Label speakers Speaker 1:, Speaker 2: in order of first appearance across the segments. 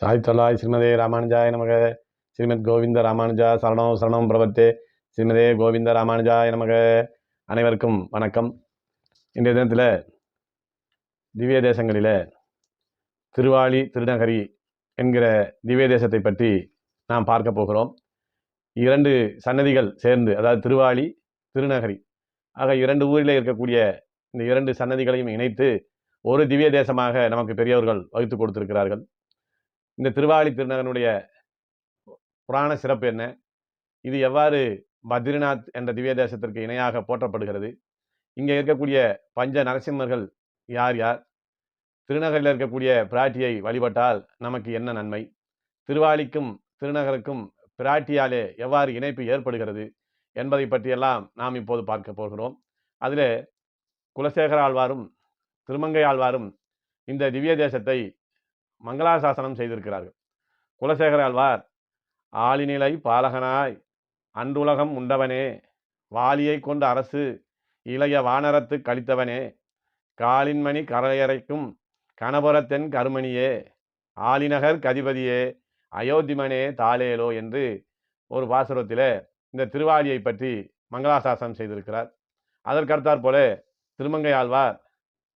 Speaker 1: சாதித்தலாய் தொல்லாய் ஸ்ரீமதே ராமானுஜாய நமக ஸ்ரீமத் கோவிந்த ராமானுஜா சரணம் சரணம் பிரபத்தே ஸ்ரீமதே கோவிந்த ராமானுஜாய நமக அனைவருக்கும் வணக்கம். இன்றைய தினத்தில் திவ்ய தேசங்களில் திருவாளி திருநகரி என்கிற திவ்ய தேசத்தை பற்றி நாம் பார்க்க போகிறோம். இரண்டு சன்னதிகள் சேர்ந்து அதாவது திருவாளி திருநகரி ஆக இரண்டு ஊரில் இருக்கக்கூடிய இந்த இரண்டு சன்னதிகளையும் இணைத்து ஒரு திவ்ய தேசமாக நமக்கு பெரியவர்கள் வகுத்து கொடுத்திருக்கிறார்கள். இந்த திருவாளி திருநகனுடைய புராண சிறப்பு என்ன? இது எவ்வாறு பத்ரிநாத் என்ற திவ்ய தேசத்திற்கு இணையாக போற்றப்படுகிறது? இங்கே இருக்கக்கூடிய பஞ்ச நரசிம்மர்கள் யார் யார்? திருநகரில் இருக்கக்கூடிய பிராட்டியை வழிபட்டால் நமக்கு என்ன நன்மை? திருவாளிக்கும் திருநகருக்கும் பிராட்டியாலே எவ்வாறு இணைப்பு ஏற்படுகிறது? என்பதை பற்றியெல்லாம் நாம் இப்போது பார்க்க போகிறோம். அதில் குலசேகர ஆழ்வாரும் திருமங்கை ஆழ்வாரும் இந்த திவ்ய தேசத்தை மங்களாசாசனம் செய்திருக்கிறார்கள். குலசேகர ஆழ்வார் ஆளிநிலை பாலகனாய் அன்றுலகம் உண்டவனே வாலியை கொண்ட அரசு இளைய வானரத்து கழித்தவனே காலின்மணி கரையறைக்கும் கணபுரத்தென் கருமணியே ஆலிநகர் கதிபதியே அயோத்திமனே தாளேலோ என்று ஒரு பாசுரத்தில் இந்த திருவாலியை பற்றி மங்களாசாசனம் செய்திருக்கிறார். அதற்கடுத்தாற் போல திருமங்கை ஆழ்வார்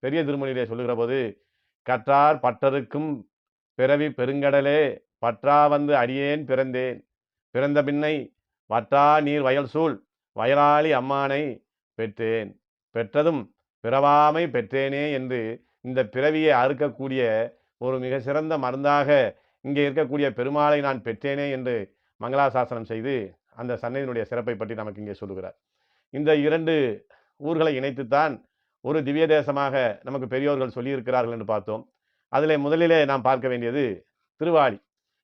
Speaker 1: பெரிய திருமணியிலே சொல்லுகிற போது கற்றார் பட்டருக்கும் பிறவி பெருங்கடலே பற்றா வந்து அடியேன் பிறந்தேன். பிறந்த பின்னை வற்றா நீர் வயல் சூழ் வயலாளி அம்மானை பெற்றேன். பெற்றதும் பிறவாமை பெற்றேனே என்று இந்த பிறவியை அறுக்கக்கூடிய ஒரு மிக சிறந்த மருந்தாக இங்கே இருக்கக்கூடிய பெருமாளை நான் பெற்றேனே என்று மங்களாசாசனம் செய்து அந்த சன்னதியினுடைய சிறப்பை பற்றி நமக்கு இங்கே சொல்லுகிறார். இந்த இரண்டு ஊர்களை இணைத்துத்தான் ஒரு திவ்ய தேசமாக நமக்கு பெரியோர்கள் சொல்லியிருக்கிறார்கள் என்று பார்த்தோம். அதில் முதலிலே நாம் பார்க்க வேண்டியது திருவாளி.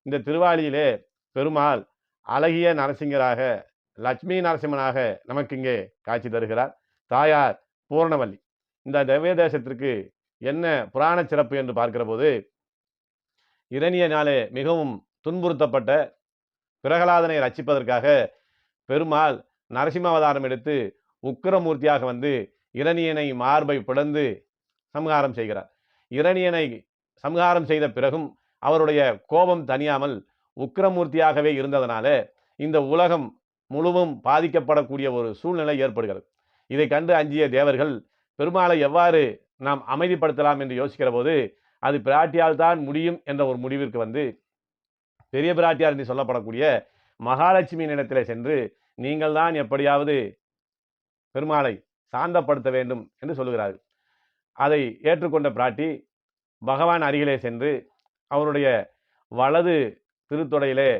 Speaker 1: இந்த திருவாளியிலே பெருமாள் அழகிய நரசிங்கராக லட்சுமி நரசிம்மனாக நமக்கு இங்கே காட்சி தருகிறார். தாயார் பூர்ணவல்லி. இந்த தெவ்ய தேசத்திற்கு என்ன புராண சிறப்பு என்று பார்க்கிற போது இரணியனாலே மிகவும் துன்புறுத்தப்பட்ட பிரகலாதனை ரட்சிப்பதற்காக பெருமாள் நரசிம்மாவதாரம் எடுத்து உக்கிரமூர்த்தியாக வந்து இரணியனை மார்பை பிளந்து சம்ஹாரம் செய்கிறார். இரணியனை சம்ஹாரம் செய்த பிறகும் அவருடைய கோபம் தனியாமல் உக்கிரமூர்த்தியாகவே இருந்ததனால இந்த உலகம் முழுவும் பாதிக்கப்படக்கூடிய ஒரு சூழ்நிலை ஏற்படுகிறது. இதை கண்டு அஞ்சிய தேவர்கள் பெருமாளை எவ்வாறு நாம் அமைதிப்படுத்தலாம்? என்று யோசிக்கிற போது அது பிராட்டியால் தான் முடியும் என்ற ஒரு முடிவிற்கு வந்து பெரிய பிராட்டியார் என்று சொல்லப்படக்கூடிய மகாலட்சுமியின் இடத்திலே சென்று நீங்கள் தான் எப்படியாவது பெருமாளை சாந்தப்படுத்த வேண்டும் என்று சொல்லுகிறார்கள். அதை ஏற்றுக்கொண்ட பிராட்டி பகவான் அருகிலே சென்று அவருடைய வலது திருத்தொடையிலே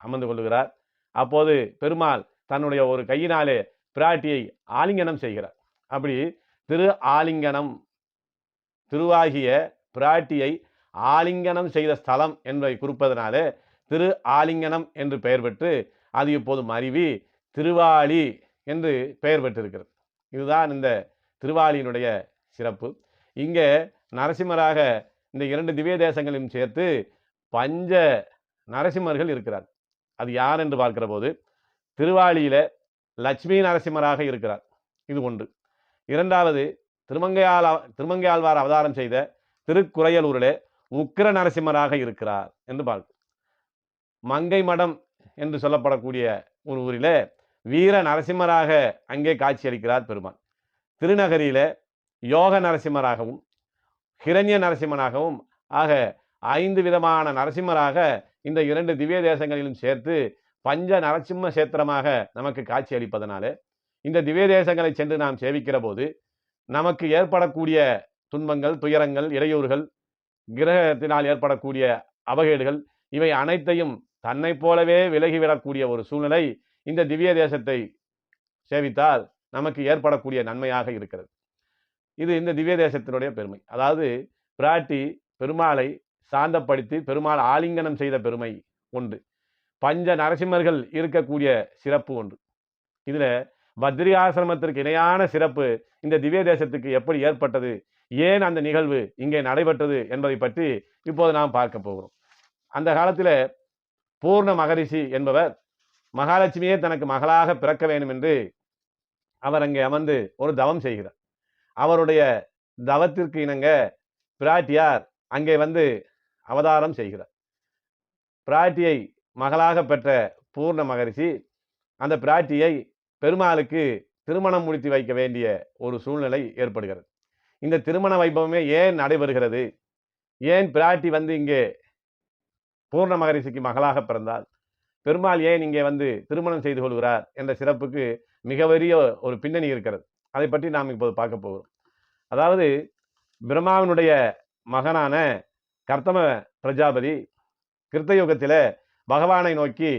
Speaker 1: அமர்ந்து கொள்கிறார் அப்போது பெருமாள் தன்னுடைய ஒரு கையினாலே பிராட்டியை ஆலிங்கனம் செய்கிறார். அப்படி திரு ஆலிங்கனம் திருவாகிய பிராட்டியை ஆலிங்கனம் செய்த ஸ்தலம் என்பதை குறிப்பதனாலே திரு ஆலிங்கனம் என்று பெயர் பெற்று அது இப்போது மருவி திருவாளி என்று பெயர் பெற்றிருக்கிறது. இதுதான் இந்த திருவாளியினுடைய சிறப்பு. இங்கே நரசிம்மராக இந்த இரண்டு திவ்ய தேசங்களையும் சேர்த்து பஞ்ச நரசிம்மர்கள் இருக்கிறார். அது யார் என்று பார்க்கிற போது திருவாளியில் லட்சுமி நரசிம்மராக இருக்கிறார். இது ஒன்று. இரண்டாவது திருமங்கையால் திருமங்கையாழ்வார் அவதாரம் செய்த திருக்குறையலூரிலே உக்கிர நரசிம்மராக இருக்கிறார் என்று பார்க்கும் மங்கை மடம் என்று சொல்லப்படக்கூடிய ஒரு ஊரில் வீர நரசிம்மராக அங்கே காட்சியளிக்கிறார் பெருமாள் திருநகரியில யோக நரசிம்மராகவும் ஹிரண்ய நரசிம்மனாகவும் ஆக ஐந்து விதமான நரசிம்மராக இந்த இரண்டு திவ்ய தேசங்களிலும் சேர்த்து பஞ்ச நரசிம்ம சேத்திரமாக நமக்கு காட்சி அளிப்பதனால இந்த திவ்ய தேசங்களை சென்று நாம் சேவிக்கிற போது நமக்கு ஏற்படக்கூடிய துன்பங்கள் துயரங்கள் இடையூறுகள் கிரகத்தினால் ஏற்படக்கூடிய அவகேடுகள் இவை அனைத்தையும் தன்னை போலவே விலகிவிடக்கூடிய ஒரு சூழ்நிலை இந்த திவ்ய தேசத்தை சேவித்தால் நமக்கு ஏற்படக்கூடிய நன்மையாக இருக்கிறது. இது இந்த திவ்ய தேசத்தினுடைய பெருமை. அதாவது பிராட்டி பெருமாளை சாந்தப்படுத்தி பெருமாள் ஆலிங்கனம் செய்த பெருமை ஒன்று. பஞ்ச நரசிம்மர்கள் இருக்கக்கூடிய சிறப்பு ஒன்று. இதில் பத்ரி ஆசிரமத்திற்கு இணையான சிறப்பு இந்த திவ்ய தேசத்துக்கு எப்படி ஏற்பட்டது? ஏன் அந்த நிகழ்வு இங்கே நடைபெற்றது என்பதை பற்றி இப்போது நாம் பார்க்க போகிறோம். அந்த காலத்தில் பூர்ண மகரிஷி என்பவர் மகாலட்சுமியே தனக்கு மகளாக பிறக்க வேண்டும் என்று அவர் அங்கே அமர்ந்து ஒரு தவம் செய்கிறார். அவருடைய தவத்திற்கு இணங்க பிராட்டியார் அங்கே வந்து அவதாரம் செய்கிறார். பிராட்டியை மகளாக பெற்ற பூர்ண மகரிஷி அந்த பிராட்டியை பெருமாளுக்கு திருமணம் முடித்து வைக்க வேண்டிய ஒரு சூழ்நிலை ஏற்படுகிறது. இந்த திருமண வைபவமே ஏன் நடைபெறுகிறது? ஏன் பிராட்டி வந்து இங்கே பூர்ண மகரிஷிக்கு மகளாக பிறந்தால் பெருமாள் ஏன் இங்கே வந்து திருமணம் செய்து கொள்கிறார்? என்ற சிறப்புக்கு மிக பெரிய ஒரு பின்னணி இருக்கிறது. அதை பற்றி நாம் இப்போது பார்க்க போகிறோம். அதாவது பிரம்மாவினுடைய மகனான கர்த்தம பிரஜாபதி கிருத்தயுகத்தில் பகவானை நோக்கி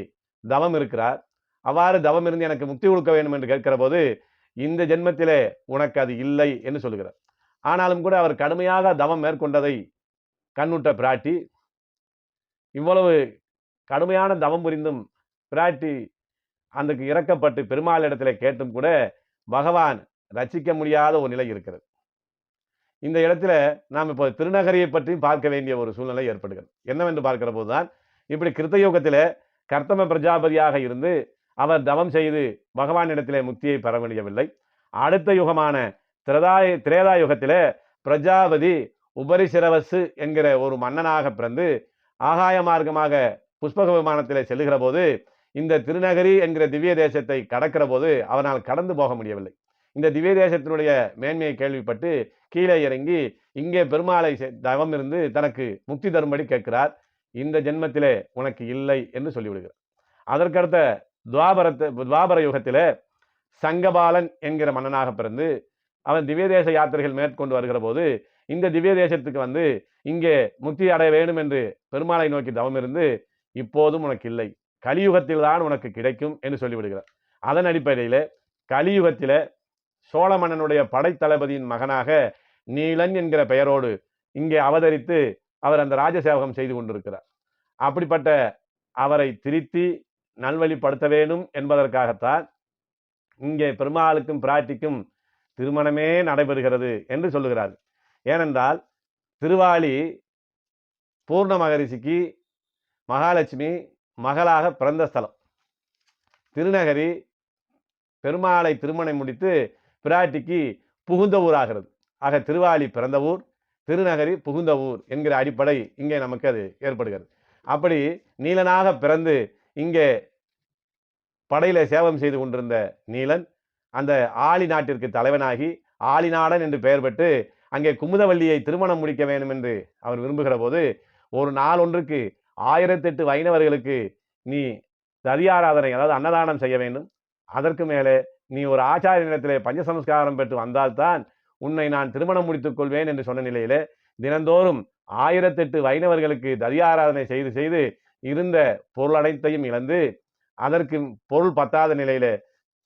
Speaker 1: தவம் இருக்கிறார். அவ்வாறு தவம் இருந்து எனக்கு முக்தி கொடுக்க வேண்டும் என்று கேட்கிற போது இந்த ஜென்மத்திலே உனக்கு அது இல்லை என்று சொல்லுகிறார் ஆனாலும் கூட அவர் கடுமையாக தவம் மேற்கொண்டதை கண்ணுட்ட பிராட்டி இவ்வளவு கடுமையான தவம் புரிந்தும் பிராட்டி அந்தக்கு இறக்கப்பட்டு பெருமாள் இடத்துல கேட்டும் கூட பகவான் ரசிக்க முடியாத ஒரு நிலை இருக்கிறது. இந்த இடத்துல நாம் இப்போ திருநகரியை பற்றியும் பார்க்க வேண்டிய ஒரு சூழ்நிலை ஏற்படுகிறது. என்னவென்று பார்க்கிற போதுதான் இப்படி கிருத்தயோகத்தில் கர்த்தம பிரஜாபதியாக இருந்து அவர் தவம் செய்து பகவானிடத்திலே முக்தியை பெற முடியவில்லை அடுத்த யுகமான திரதாய திரேதா யுகத்தில் பிரஜாபதி உபரிசிரவசு என்கிற ஒரு மன்னனாக பிறந்து ஆகாய மார்க்கமாக புஷ்பக விமானத்தில் செல்லுகிற போது இந்த திருநகரி என்கிற திவ்ய தேசத்தை கடக்கிற போது அவனால் கடந்து போக முடியவில்லை. இந்த திவ்ய தேசத்தினுடைய மேன்மையை கேள்விப்பட்டு கீழே இறங்கி இங்கே பெருமாளை செ- தவம் இருந்து தனக்கு முக்தி தரும்படி கேட்கிறார். இந்த ஜென்மத்திலே உனக்கு இல்லை என்று சொல்லிவிடுகிறார். அதற்கடுத்த துவாபரத்தை துவாபர யுகத்தில் சங்கபாலன் என்கிற மன்னனாக பிறந்து அவன் திவ்ய தேச யாத்திரைகள் மேற்கொண்டு வருகிற போது இந்த திவ்ய தேசத்துக்கு வந்து இங்கே முக்தி அடைய வேண்டும் என்று பெருமாளை நோக்கி தவம் இருந்து இப்போதும் உனக்கு இல்லை. கலியுகத்தில் தான் உனக்கு கிடைக்கும் என்று சொல்லிவிடுகிறார். அதன் அடிப்படையில் கலியுகத்தில் சோழ மன்னனுடைய படைத்தளபதியின் மகனாக நீலன் என்கிற பெயரோடு இங்கே அவதரித்து அவர் அந்த ராஜசேவகம் செய்து கொண்டிருக்கிறார். அப்படிப்பட்ட அவரை திருத்தி நல்வழிப்படுத்த வேணும் என்பதற்காகத்தான் இங்கே பெருமாளுக்கும் பிராட்டிக்கும் திருமணமே நடைபெறுகிறது என்று சொல்லுகிறார் ஏனென்றால் திருவாளி பூர்ண மகரிஷிக்கு மகாலட்சுமி மகளாக பிறந்த ஸ்தலம். திருநகரி பெருமாளை திருமணம் முடித்து பிராட்டிக்கு புகுந்த ஊராகிறது. ஆக திருவாளி பிறந்த ஊர் திருநகரி புகுந்த ஊர் என்கிற அடிப்படை இங்கே நமக்கு அது ஏற்படுகிறது. அப்படி நீலனாக பிறந்து இங்கே படையில் சேவம் செய்து கொண்டிருந்த நீலன் அந்த ஆளி நாட்டிற்கு தலைவனாகி ஆளிநாடன் என்று பெயர் பெற்று அங்கே குமுதவல்லியை திருமணம் முடிக்க வேண்டும் என்று அவர் விரும்புகிற போது ஒரு நாள் ஒன்றுக்கு ஆயிரத்தெட்டு வைணவர்களுக்கு நீ தரியாராதனை அதாவது அன்னதானம் செய்ய வேண்டும். அதற்கு மேலே நீ ஒரு ஆச்சாரிய இடத்திலே பஞ்ச பஞ்சசம்ஸ்காரம் பெற்று வந்தால்தான் உன்னை நான் திருமணம் முடித்துக் கொள்வேன் என்று சொன்ன நிலையிலே தினந்தோறும் ஆயிரத்தெட்டு வைணவர்களுக்கு தரியாராதனை செய்து செய்து இருந்த பொருள் அனைத்தையும் இழந்து அதற்கு பொருள் பத்தாத நிலையில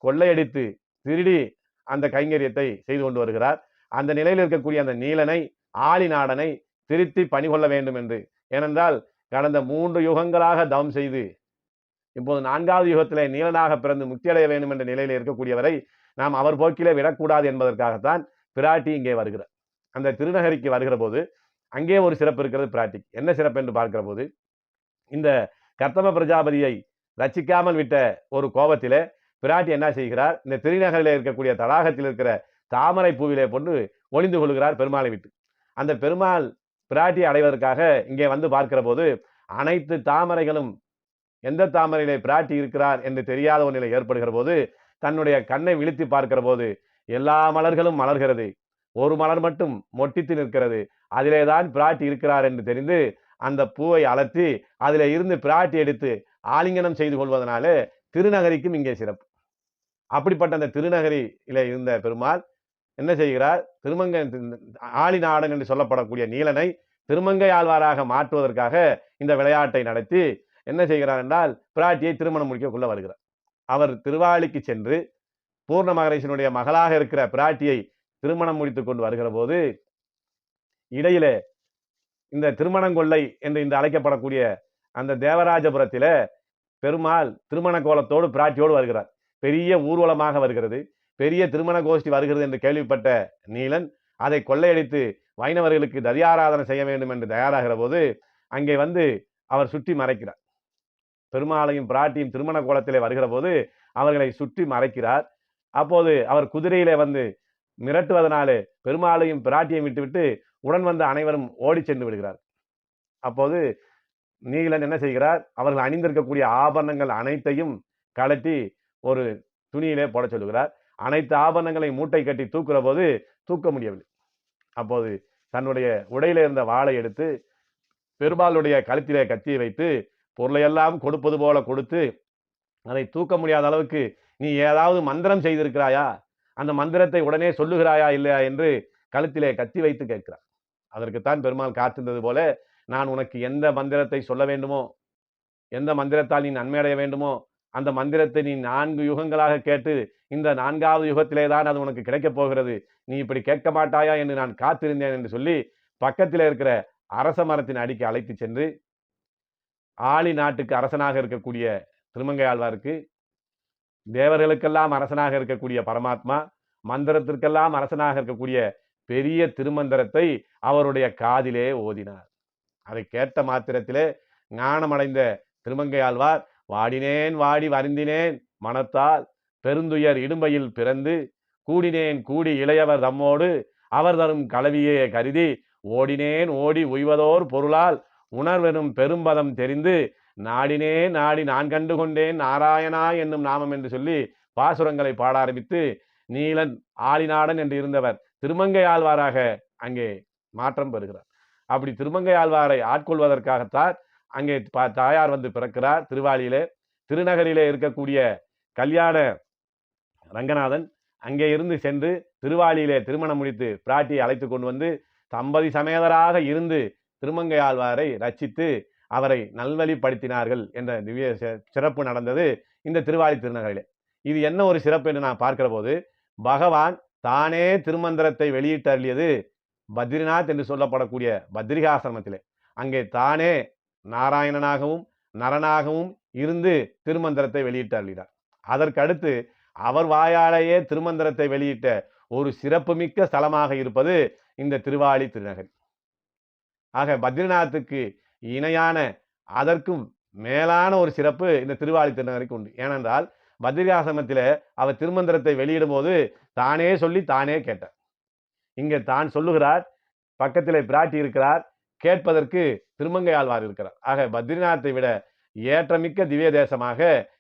Speaker 1: கொள்ளையடித்து திருடி அந்த கைங்கரியத்தை செய்து கொண்டு வருகிறார். அந்த நிலையில் இருக்கக்கூடிய அந்த நீலனை ஆளி நாடனை திருத்தி பணி கொள்ள வேண்டும் என்று. ஏனென்றால் கடந்த மூன்று யுகங்களாக தவம் செய்து இப்போது நான்காவது யுகத்திலே நீலனாக பிறந்து முக்தி அடைய வேண்டும் என்ற நிலையில் இருக்கக்கூடியவரை நாம் அவர் போக்கிலே விடக்கூடாது என்பதற்காகத்தான் பிராட்டி இங்கே வருகிறார். அந்த திருநகரிக்கு வருகிற போது அங்கே ஒரு சிறப்பு இருக்கிறது பிராட்டி. என்ன சிறப்பு என்று பார்க்கிற போது இந்த கர்த்தம பிரஜாபதியை ரச்சிக்காமல் விட்ட ஒரு கோபத்திலே பிராட்டி என்ன செய்கிறார்? இந்த திருநகரில் இருக்கக்கூடிய தடாகத்தில் இருக்கிற தாமரை பூவிலே கொண்டு ஒளிந்து கொள்கிறார் பெருமாளை விட்டு. அந்த பெருமாள் பிராட்டி அடைவதற்காக இங்கே வந்து பார்க்கிற போது அனைத்து தாமரைகளும் எந்த தாமரையிலே பிராட்டி இருக்கிறார் என்று தெரியாத ஒரு நிலை ஏற்படுகிற போது தன்னுடைய கண்ணை விழித்து பார்க்கிற போது எல்லா மலர்களும் மலர்கிறது. ஒரு மலர் மட்டும் மொட்டித்து நிற்கிறது. அதிலே தான் பிராட்டி இருக்கிறார் என்று தெரிந்து அந்த பூவை அலர்த்தி அதில் இருந்து பிராட்டி எடுத்து ஆலிங்கனம் செய்து கொள்வதனாலே திருநகரிக்கும் இங்கே சிறப்பு. அப்படிப்பட்ட அந்த திருநகரியில இருந்த பெருமாள் என்ன செய்கிறார்? திருமங்கை ஆளிநாடன் என்று சொல்லப்படக்கூடிய நீலனை திருமங்கை ஆழ்வாராக மாற்றுவதற்காக இந்த விளையாட்டை நடத்தி என்ன செய்கிறார் என்றால் பிராட்டியை திருமணம் முடிக்கக்குள்ள வருகிறார். அவர் திருவாளிக்கு சென்று பூர்ண மகரேசனுடைய மகளாக இருக்கிற பிராட்டியை திருமணம் முடித்துக் கொண்டு வருகிற போது இடையிலே இந்த திருமணங்கொள்ளை என்று இந்த அழைக்கப்படக்கூடிய அந்த தேவராஜபுரத்தில பெருமாள் திருமண கோலத்தோடு பிராட்டியோடு வருகிறார். பெரிய ஊர்வலமாக வருகிறது. பெரிய திருமண கோஷ்டி வருகிறது என்று கேள்விப்பட்ட நீலன் அதை கொள்ளையடித்து வைணவர்களுக்கு ததியாராதனை செய்ய வேண்டும் என்று தயாராகிற போது அங்கே வந்து அவர் சுற்றி மறைக்கிறார். பெருமாளையும் பிராட்டியும் திருமண கோலத்திலே வருகிற போது அவர்களை சுற்றி மறைக்கிறார். அப்போது அவர் குதிரையிலே வந்து மிரட்டுவதனாலே பெருமாளையும் பிராட்டியும் விட்டுவிட்டு உடன் வந்த அனைவரும் ஓடி சென்று விடுகிறார். அப்போது நீலன் என்ன செய்கிறார்? அவர்கள் அணிந்திருக்கக்கூடிய ஆபரணங்கள் அனைத்தையும் கழட்டி ஒரு துணியிலே போட சொல்லுகிறார். அனைத்து ஆபரணங்களை மூட்டை கட்டி தூக்குற போது தூக்க முடியவில்லை. அப்போது தன்னுடைய உடையில இருந்த வாளை எடுத்து பெருமாளுடைய கழுத்திலே கத்தியை வைத்து பொருளையெல்லாம் கொடுப்பது போல கொடுத்து அதை தூக்க முடியாத அளவுக்கு நீ ஏதாவது மந்திரம் செய்திருக்கிறாயா? அந்த மந்திரத்தை உடனே சொல்லுகிறாயா இல்லையா என்று கழுத்திலே கத்தி வைத்து கேட்கிறார். அதற்குத்தான் பெருமாள் காத்திருந்தது போல நான் உனக்கு எந்த மந்திரத்தை சொல்ல வேண்டுமோ எந்த மந்திரத்தால் நீ நன்மையடைய வேண்டுமோ அந்த மந்திரத்தை நீ நான்கு யுகங்களாக கேட்டு இந்த நான்காவது யுகத்திலே தான் அது உனக்கு கிடைக்கப் போகிறது. நீ இப்படி கேட்க மாட்டாயா என்று நான் காத்திருந்தேன் என்று சொல்லி பக்கத்தில் இருக்கிற அரச மரத்தின் அடிக்கு அழைத்து சென்று ஆளி நாட்டுக்கு அரசனாக இருக்கக்கூடிய திருமங்கையாழ்வாருக்கு தேவர்களுக்கெல்லாம் அரசனாக இருக்கக்கூடிய பரமாத்மா மந்திரத்திற்கெல்லாம் அரசனாக இருக்கக்கூடிய பெரிய திருமந்திரத்தை அவருடைய காதிலே ஓதினார். அதை கேட்ட மாத்திரத்திலே ஞானமடைந்த திருமங்கை ஆழ்வார் வாடினேன் வாடி வருந்தினேன் மனத்தால் பெருந்துயர் இடும்பையில் பிறந்து கூடினேன் கூடி இளையவர் தம்மோடு அவர் தரும் கலவியே கருதி ஓடினேன் ஓடி உய்வதோர் பொருளால் உணர்வெனும் பெரும்பதம் தெரிந்து நாடினே நாடி நான் கண்டு கொண்டேன் நாராயணா என்னும் நாமம் என்று சொல்லி பாசுரங்களை பாட ஆரம்பித்து நீலன் ஆளிநாடன் என்று இருந்தவர் திருமங்கை ஆழ்வாராக அங்கே மாற்றம் பெறுகிறார். அப்படி திருமங்கை ஆழ்வாரை ஆட்கொள்வதற்காகத்தான் அங்கே பா- தாயார் வந்து பிறக்கிறார். திருவாலியிலே திருநகரிலே இருக்கக்கூடிய கல்யாண ரங்கநாதன் அங்கே இருந்து சென்று திருவாலியிலே திருமணம் முடித்து பிராட்டியை அழைத்து கொண்டு வந்து தம்பதி சமேதராக இருந்து திருமங்கையாழ்வாரை ரச்சித்து அவரை நல்வழிப்படுத்தினார்கள் என்ற திவ்ய சிறப்பு நடந்தது இந்த திருவாலி திருநகரிலே. இது என்ன ஒரு சிறப்பு என்று நான் பார்க்கிற போது பகவான் தானே திருமந்திரத்தை வெளியிட்டு அருளியது பத்ரிநாத் என்று சொல்லப்படக்கூடிய பத்ரிகாசிரமத்திலே. அங்கே தானே நாராயணனாகவும் நரனாகவும் இருந்து திருமந்திரத்தை வெளியிட்டு அருளினார் அதற்கடுத்து அவர் வாயாலேயே திருமந்திரத்தை வெளியிட்ட ஒரு சிறப்புமிக்க ஸ்தலமாக இருப்பது இந்த திருவாலி திருநகரி. ஆக பத்ரிநாத்துக்கு இணையான அதற்கும் மேலான ஒரு சிறப்பு இந்த திருவாளி திருநகரிக்கு உண்டு. ஏனென்றால் பத்ரிகாசிரமத்தில் அவர் திருமந்திரத்தை வெளியிடும் போது தானே சொல்லி தானே கேட்டார். இங்கே தான் சொல்லுகிறார் பக்கத்திலே பிராட்டி இருக்கிறார் கேட்பதற்கு திருமங்கை ஆழ்வார் இருக்கிறார். ஆக பத்ரிநாத்தை விட ஏற்றமிக்க திவ்ய தேசமாக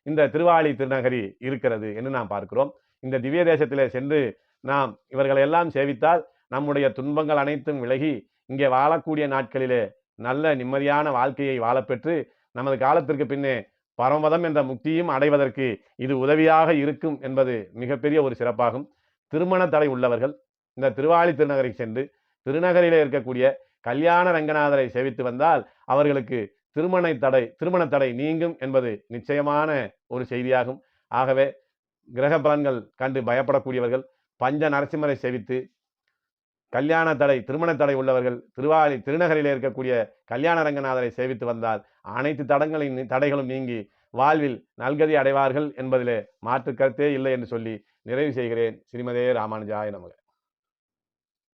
Speaker 1: இந்த திருவாளி திருநகரி இருக்கிறது என்று நாம் பார்க்கிறோம். இந்த திவ்ய தேசத்தில் சென்று நாம் இவர்களை எல்லாம் சேவித்தால் நம்முடைய துன்பங்கள் அனைத்தும் விலகி இங்கே வாழக்கூடிய நாட்களிலே நல்ல நிம்மதியான வாழ்க்கையை வாழப்பெற்று நமது காலத்திற்கு பின்னே பரமபதம் என்ற முக்தியும் அடைவதற்கு இது உதவியாக இருக்கும் என்பது மிகப்பெரிய ஒரு சிறப்பாகும். திருமண தடை உள்ளவர்கள் இந்த திருவாளி திருநகரை சென்று திருநகரிலே இருக்கக்கூடிய கல்யாண ரங்கநாதரை சேவித்து வந்தால் அவர்களுக்கு திருமண தடை திருமண தடை நீங்கும் என்பது நிச்சயமான ஒரு செய்தியாகும். ஆகவே கிரக பலன்கள் கண்டு பயப்படக்கூடியவர்கள் பஞ்ச நரசிம்மரை சேவித்து கல்யாண தடை திருமண தடை உள்ளவர்கள் திருவாலி திருநகரில் இருக்கக்கூடிய கல்யாண ரங்கநாதரை சேவித்து வந்தால் அனைத்து தடங்களின் தடைகளும் நீங்கி வாழ்வில் நல்கதி அடைவார்கள் என்பதிலே மாற்று கருத்தே இல்லை என்று சொல்லி நிறைவு செய்கிறேன். ஸ்ரீமதே ராமானுஜாய நமக.